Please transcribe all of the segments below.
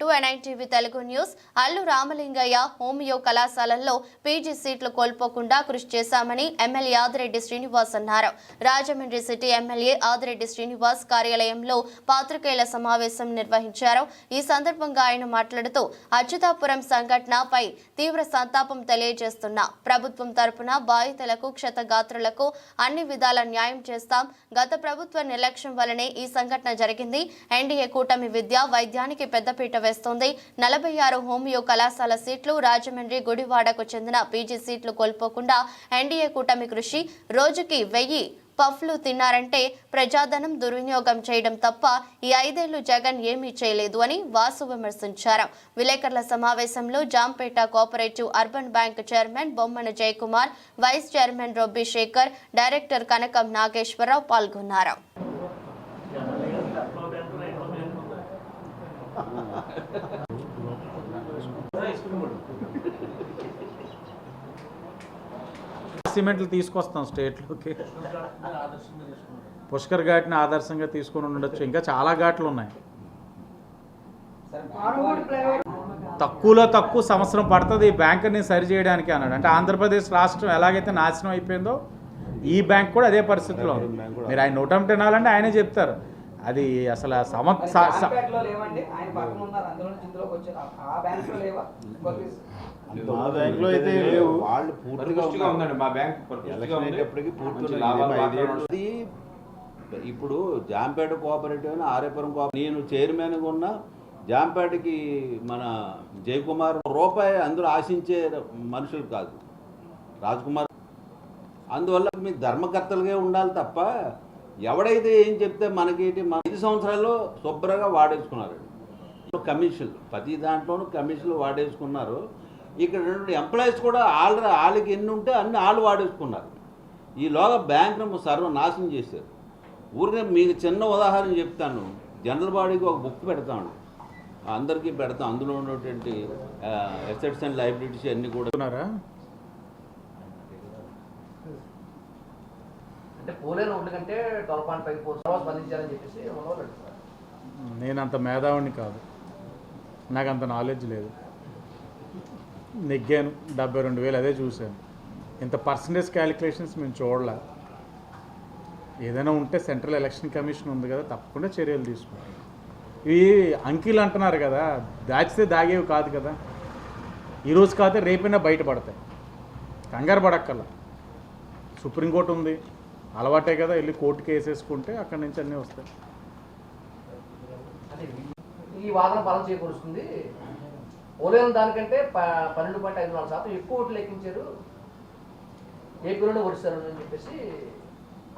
To NITV Telugu news Allu Ramalingaiah homeo కళాశాలల్లో PG సీట్లు కోల్పోకుండా కృషి చేశామని ఎమ్మెల్యే ఆదిరెడ్డి శ్రీనివాస్ అన్నారు. రాజమండ్రి సిటీ ఎమ్మెల్యే ఆదిరెడ్డి శ్రీనివాస్ కార్యాలయంలో పాత్రికేయుల సమావేశం నిర్వహించారు. ఈ సందర్భంగా ఆయన మాట్లాడుతూ అచ్యుతాపురం సంఘటనపై తీవ్ర సంతాపం తెలియజేస్తున్నా. ప్రభుత్వం తరపున బాధితులకు క్షతగాత్రులకు అన్ని విధాల న్యాయం చేస్తాం. గత ప్రభుత్వ నిర్లక్ష్యం వల్లనే ఈ సంఘటన జరిగింది. ఎన్డీఏ కూటమి విద్య వైద్యానికి పెద్దపీట వేస్తోంది నలభై ఆరు హోమియో కళాశాల సీట్లు రాజమండ్రి గుడివాడకు చెందిన పీజీ సీట్లు కోల్పోకుండా ఎన్డీఏ కూటమి కృషి రోజుకి వెయ్యి పఫ్లు తిన్నారంటే ప్రజాధనం దుర్వినియోగం చేయడం తప్ప ఈ ఐదేళ్ళు జగన్ ఏమీ చేయలేదు అని వాసు విమర్శించారు. విలేకరుల సమావేశంలో Jampeta cooperative urban bank chairman Bommana Jayakumar vice chairman Robbi Sekhar director Kanakam Nageswararao పాల్గొన్నారు. సిమెంట్లు తీసుకొస్తాం స్టేట్లోకి. పుష్కర్ ఘాట్ని ఆదర్శంగా తీసుకొని ఉండొచ్చు. ఇంకా చాలా ఘాట్లు ఉన్నాయి. తక్కువలో తక్కువ సంవత్సరం పడుతుంది ఈ బ్యాంకుని సరి చేయడానికి అన్నాడు. అంటే ఆంధ్రప్రదేశ్ రాష్ట్రం ఎలాగైతే నాశనం అయిపోయిందో ఈ బ్యాంక్ కూడా అదే పరిస్థితిలో ఉంది. మీరు ఆయన నూట తినాలంటే ఆయనే చెప్తారు. అది అసలు ఆ సమ స- స- జాంపేటలో లేవండి. ఆయన పక్కన ఉన్నారు. అందులో నుంచి ఇందులోకి వచ్చారు. ఆ- ఆ బ్యాంక్లో లేవా? మా బ్యాంక్లో అయితే లేవు. వాళ్ళు పూర్తిగా ఇప్పుడు జాంపేట కోఆపరేటివ్ అని ఆరేపురం కోఆపరేటివ్ నేను చైర్మన్గా ఉన్న జాంపేటకి మన జయకుమార్ రూపాయి అందులో ఆశించే మనుషులు కాదు. రాజ్కుమార్. అందువల్ల మీ ధర్మకర్తలుగా ఉండాలి తప్ప ఎవడైతే ఏం చెప్తే మనకేంటి మన ఐదు సంవత్సరాల్లో శుభ్రంగా వాడేసుకున్నారు. కమిషన్లు ప్రతి దాంట్లోనూ కమిషన్లు వాడేసుకున్నారు. ఇక్కడ రెండు ఎంప్లాయీస్ కూడా ఆల్రెడీ వాళ్ళకి ఎన్ని ఉంటే అన్ని వాళ్ళు వాడేసుకున్నారు. ఈలోగా బ్యాంకును సర్వనాశనం చేశారు. ఊరికే మీకు చిన్న ఉదాహరణ చెప్తాను. జనరల్ బాడీకి ఒక బుక్ పెడతాను. అందరికీ పెడతాం అందులో ఉన్నటువంటి అసెట్స్ అండ్ లైబిలిటీస్ అన్నీ కూడా. అంటే పోలేని ఓట్ల కంటే ట్వెల్వ్ పాయింట్ ఫైవ్ ఫోర్ స్పందించాలని చెప్పేసి ఉన్నవాళ్ళు నేను అంత మేధావుని కాదు. నాకు అంత నాలెడ్జ్ లేదు. నెగ్గాను. డెబ్బై రెండు వేలు అదే చూశాను. ఇంత పర్సంటేజ్ క్యాలిక్యులేషన్స్ మేము చూడలే. ఏదైనా ఉంటే సెంట్రల్ ఎలక్షన్ కమిషన్ ఉంది కదా తప్పకుండా చర్యలు తీసుకుంటాం ఇవి అంకీలు అంటున్నారు కదా దాచితే దాగేవి కాదు కదా. ఈరోజు కాకపోతే రేపైనా బయటపడతాయి. కంగారు పడక్కర్లా. సుప్రీంకోర్టు ఉంది. అలవాటే కదా వెళ్ళి కోర్టుకి వేసేసుకుంటే అక్కడి నుంచి అన్నీ వస్తాయి. ఈ వాదన బలం చేకూరుస్తుంది. పోలేని దానికంటే పన్నెండు పాయింట్ ఐదు నాలుగు శాతం ఎక్కువ ఓట్లు లెక్కించారు. ఏపీలోనే ఓడిస్తారు అని చెప్పేసి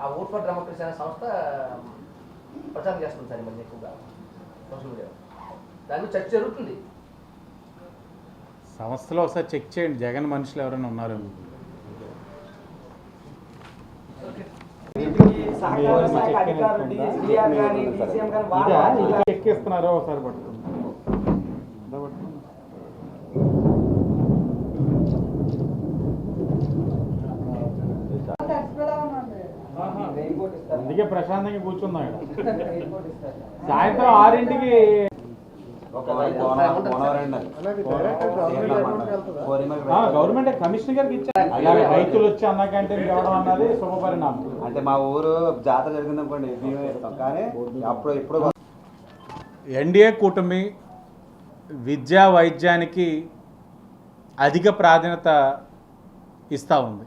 ఆ ఓట్ ఫర్ డెమోక్రసీ అనే సంస్థ ప్రచారం చేస్తుంది సార్ మధ్య ఎక్కువగా సోషల్ మీడియా దాని చర్చ జరుగుతుంది. సంస్థలో ఒకసారి చెక్ చేయండి. జగన్ మనుషులు ఎవరైనా ఉన్నారేమో. ఒకసారి. అందుకే ప్రశాంతంగా కూర్చున్నాం ఇక్కడ సాయంత్రం ఆరింటికి గవర్నమెంట్ కమిషనర్ గారికి ఇచ్చారు. రైతులు వచ్చి అన్న క్యాంటీన్ రావడం అన్నది శుభపరిణామం. అంటే మా ఊరు జాతర జరిగింది అనుకోండి మేమే ఇస్తాం కానీ అప్పుడు ఇప్పుడు ఎన్డీఏ కూటమి విద్యా వైద్యానికి అధిక ప్రాధాన్యత ఇస్తూ ఉంది.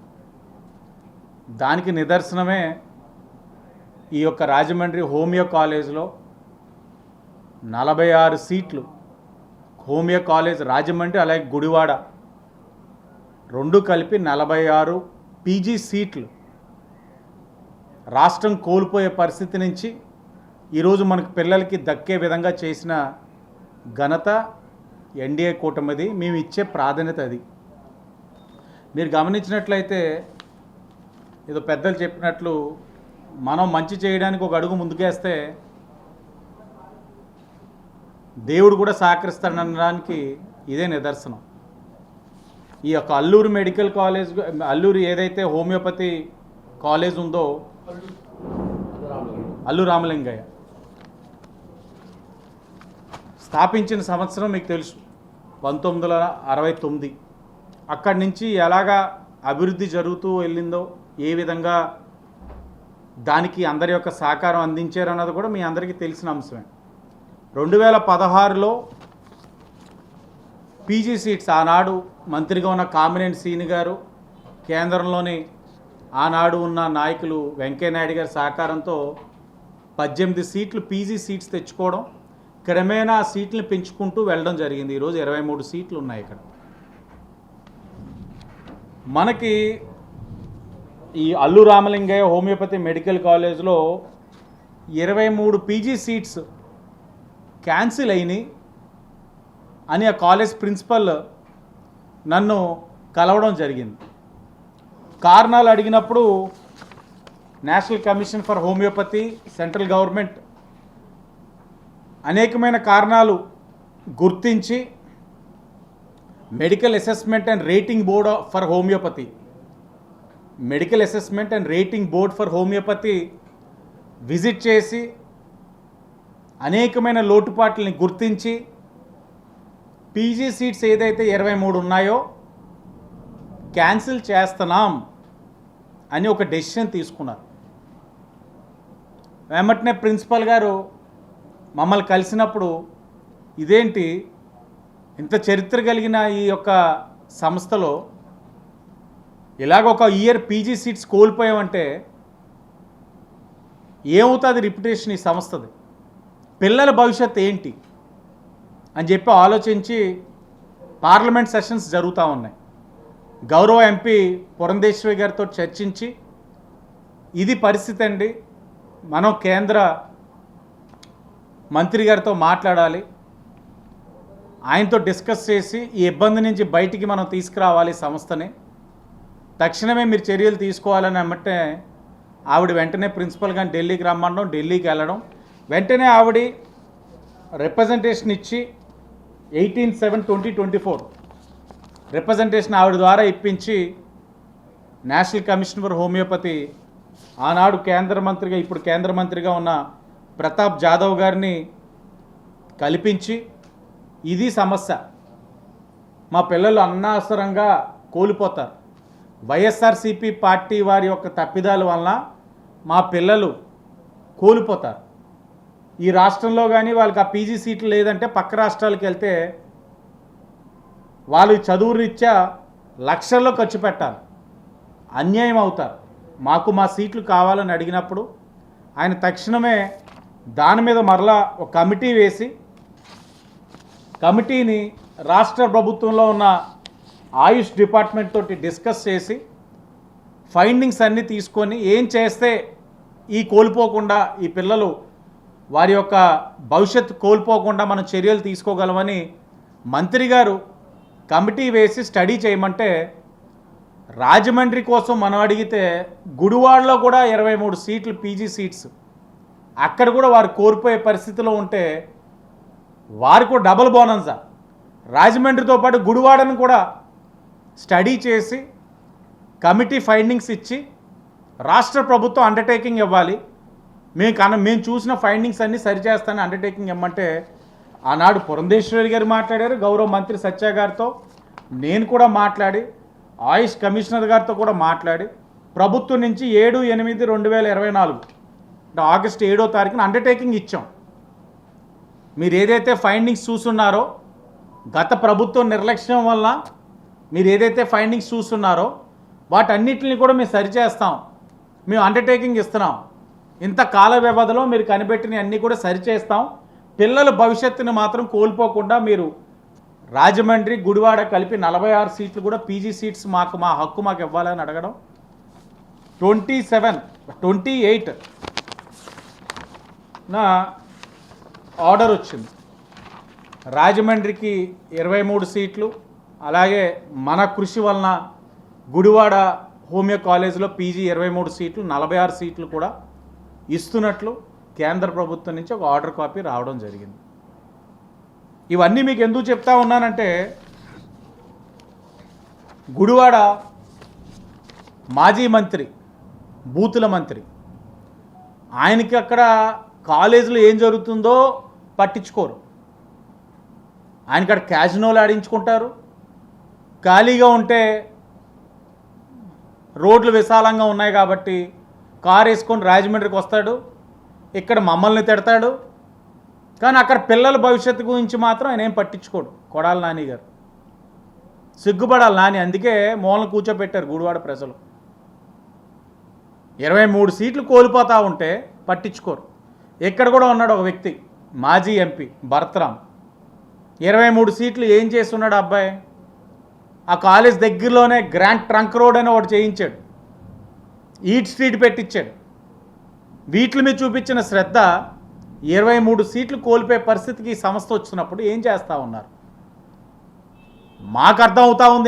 దానికి నిదర్శనమే ఈ యొక్క రాజమండ్రి హోమియో కాలేజ్లో నలభై ఆరు సీట్లు హోమియో కాలేజ్ రాజమండ్రి అలాగే గుడివాడ. రెండు కలిపి నలభై ఆరు పీజీ సీట్లు. రాష్ట్రం కోల్పోయే పరిస్థితి నుంచి ఈరోజు మనకు పిల్లలకి దక్కే విధంగా చేసిన ఘనత ఎన్డీఏ కూటమిది. మేము ఇచ్చే ప్రాధాన్యత అది. మీరు గమనించినట్లయితే ఏదో పెద్దలు చెప్పినట్లు మనం మంచి చేయడానికి ఒక అడుగు ముందుకేస్తే దేవుడు కూడా సహకరిస్తాడనడానికి ఇదే నిదర్శనం. ఈ యొక్క అల్లూరు మెడికల్ కాలేజ్ అల్లూరు ఏదైతే హోమియోపతి కాలేజ్ ఉందో అల్లు రామలింగయ్య. స్థాపించిన సంవత్సరం మీకు తెలుసు పంతొమ్మిది వందల అరవై తొమ్మిది. అక్కడి నుంచి ఎలాగా అభివృద్ధి జరుగుతూ వెళ్ళిందో ఏ విధంగా దానికి అందరి యొక్క సహకారం అందించారన్నది కూడా మీ అందరికీ తెలిసిన అంశమే. రెండు వేల పదహారులో పీజీ సీట్స్ ఆనాడు మంత్రిగా ఉన్న కామినేని సీని గారు కేంద్రంలోని ఆనాడు ఉన్న నాయకులు వెంకయ్యనాయుడు గారి సహకారంతో పద్దెనిమిది సీట్లు పీజీ సీట్స్ తెచ్చుకోవడం క్రమేణా ఆ సీట్లను పెంచుకుంటూ వెళ్ళడం జరిగింది. ఈరోజు ఇరవై మూడు సీట్లు ఉన్నాయి ఇక్కడ. మనకి ఈ అల్లు రామలింగయ్య హోమియోపతి మెడికల్ కాలేజ్లో ఇరవై మూడు పీజీ సీట్స్ క్యాన్సిల్ అయినాయి అని ఆ కాలేజ్ ప్రిన్సిపల్ నన్ను కలవడం జరిగింది. కారణాలు అడిగినప్పుడు national commission for homoeopathy central government అనేకమైన కారణాలు గుర్తించి medical assessment and rating board for homoeopathy medical assessment and rating board for homoeopathy visit చేసి అనేకమైన లోటుపాట్లని గుర్తించి పీజీ సీట్స్ ఏదైతే ఇరవై మూడు ఉన్నాయో క్యాన్సిల్ చేస్తున్నాం అని ఒక డెసిషన్ తీసుకున్నారు. వెంబటనే ప్రిన్సిపల్ గారు మమ్మల్ని కలిసినప్పుడు ఇదేంటి ఇంత చరిత్ర కలిగిన ఈ యొక్క సంస్థలో ఇలాగ ఒక ఇయర్ పీజీ సీట్స్ కోల్పోయామంటే ఏమవుతుంది రిప్యుటేషన్ ఈ సంస్థది? పిల్లల భవిష్యత్ ఏంటి అని చెప్పి ఆలోచించి పార్లమెంట్ సెషన్స్ జరుగుతూ ఉన్నాయి. గౌరవ ఎంపీ పురంధేశ్వరి గారితో చర్చించి ఇది పరిస్థితి అండి. మనం కేంద్ర మంత్రి గారితో మాట్లాడాలి. ఆయనతో డిస్కస్ చేసి ఈ ఇబ్బంది నుంచి బయటికి మనం తీసుకురావాలి సంస్థని. తక్షణమే మీరు చర్యలు తీసుకోవాలని అమ్మంటే ఆవిడ వెంటనే ప్రిన్సిపల్ గారిని ఢిల్లీకి రమ్మడం ఢిల్లీకి వెళ్ళడం. వెంటనే ఆవిడ రిప్రజెంటేషన్ ఇచ్చి eighteen seven twenty twenty four representation ఆవిడ ద్వారా ఇప్పించి నేషనల్ కమిషన్ ఫర్ హోమియోపతి ఆనాడు కేంద్ర మంత్రిగా ఇప్పుడు కేంద్ర మంత్రిగా ఉన్న ప్రతాప్ జాదవ్ గారిని కల్పించి ఇది సమస్య. మా పిల్లలు అన్నాసరంగా కోల్పోతారు. వైఎస్ఆర్సీపీ పార్టీ వారి యొక్క తప్పిదాల వలన మా పిల్లలు కోల్పోతారు. ఈ రాష్ట్రంలో కానీ వాళ్ళకి ఆ పీజీ సీట్లు లేదంటే పక్క రాష్ట్రాలకు వెళ్తే వాళ్ళు చదువు రీత్యా లక్షల్లో ఖర్చు పెట్టాలి. అన్యాయం అవుతారు. మాకు మా సీట్లు కావాలని అడిగినప్పుడు ఆయన తక్షణమే దాని మీద మరలా ఒక కమిటీ వేసి కమిటీని రాష్ట్ర ప్రభుత్వంలో ఉన్న ఆయుష్ డిపార్ట్మెంట్ తోటి డిస్కస్ చేసి ఫైండింగ్స్ అన్నీ తీసుకొని ఏం చేస్తే ఈ కోల్పోకుండా ఈ పిల్లలు వారి యొక్క భవిష్యత్తు కోల్పోకుండా మనం చర్యలు తీసుకోగలమని మంత్రి గారు కమిటీ వేసి స్టడీ చేయమంటే రాజమండ్రి కోసం మనం అడిగితే గుడివాడలో కూడా ఇరవై మూడు సీట్లు పీజీ సీట్స్. అక్కడ కూడా వారు కోల్పోయే పరిస్థితిలో ఉంటే వారికి కూడా డబుల్ బోనన్సా రాజమండ్రితో పాటు గుడివాడను కూడా స్టడీ చేసి కమిటీ ఫైండింగ్స్ ఇచ్చి రాష్ట్ర ప్రభుత్వం అండర్టేకింగ్ ఇవ్వాలి. మేము కన మేము చూసిన ఫైండింగ్స్ అన్నీ సరిచేస్తాను అండర్టేకింగ్ ఇమ్మంటే ఆనాడు పురంధేశ్వరి గారు మాట్లాడారు గౌరవ మంత్రి సత్య గారితో. నేను కూడా మాట్లాడి ఆయుష్ కమిషనర్ గారితో కూడా మాట్లాడి ప్రభుత్వం నుంచి ఏడు ఎనిమిది రెండు వేల ఇరవై నాలుగు అంటే ఆగస్ట్ ఏడో తారీఖున అండర్టేకింగ్ ఇచ్చాం. మీరు ఏదైతే ఫైండింగ్స్ చూస్తున్నారో గత ప్రభుత్వం నిర్లక్ష్యం వల్ల మీరు ఏదైతే ఫైండింగ్స్ చూస్తున్నారో వాటన్నిటిని కూడా మేము సరిచేస్తాం. మేము అండర్టేకింగ్ ఇస్తున్నాం. ఇంత కాల వ్యవధిలో మీరు కనిపెట్టిన అన్నీ కూడా సరిచేస్తాం. పిల్లల భవిష్యత్తుని మాత్రం కోల్పోకుండా మీరు రాజమండ్రి గుడివాడ కలిపి నలభై ఆరు సీట్లు కూడా పీజీ సీట్స్ మాకు మా హక్కు మాకు ఇవ్వాలని అడగడం. ట్వంటీ సెవెన్ ట్వంటీ ఎయిట్ నా ఆర్డర్ వచ్చింది. రాజమండ్రికి ఇరవై మూడు సీట్లు అలాగే మన కృషి వలన గుడివాడ హోమియో కాలేజీలో పీజీ ఇరవై మూడు సీట్లు నలభై ఆరు సీట్లు కూడా ఇస్తున్నట్లు కేంద్ర ప్రభుత్వం నుంచి ఒక ఆర్డర్ కాపీ రావడం జరిగింది. ఇవన్నీ మీకు ఎందుకు చెప్తా ఉన్నానంటే గుడివాడ మాజీ మంత్రి బూతుల మంత్రి ఆయనకి అక్కడ కాలేజీలో ఏం జరుగుతుందో పట్టించుకోరు. ఆయనకి అక్కడ క్యాజినోలు ఆడించుకుంటారు. ఖాళీగా ఉంటే రోడ్లు విశాలంగా ఉన్నాయి కాబట్టి కారు వేసుకొని రాజమండ్రికి వస్తాడు. ఇక్కడ మమ్మల్ని తిడతాడు. కానీ అక్కడ పిల్లల భవిష్యత్తు గురించి మాత్రం ఆయన ఏం పట్టించుకోడు. కొడాలి నాని గారు. సిగ్గుపడాలి నాని. అందుకే మూలను కూర్చోబెట్టారు గుడివాడ ప్రజలు. ఇరవై మూడు సీట్లు కోల్పోతూ ఉంటే పట్టించుకోరు. ఇక్కడ కూడా ఉన్నాడు ఒక వ్యక్తి మాజీ ఎంపీ భరత్రామ్. ఇరవై మూడు సీట్లు ఏం చేస్తున్నాడు అబ్బాయి? ఆ కాలేజ్ దగ్గరలోనే గ్రాండ్ ట్రంక్ రోడ్ అని ఒకటి చేయించాడు. ఈట్ స్ట్రీట్ పెట్టించాడు. వీటి మీద చూపించిన శ్రద్ధ ఇరవై మూడు సీట్లు కోల్పోయే పరిస్థితికి ఈ సంస్థ వచ్చినప్పుడు ఏం చేస్తూ ఉన్నారు? మాకు అర్థం అవుతా ఉంది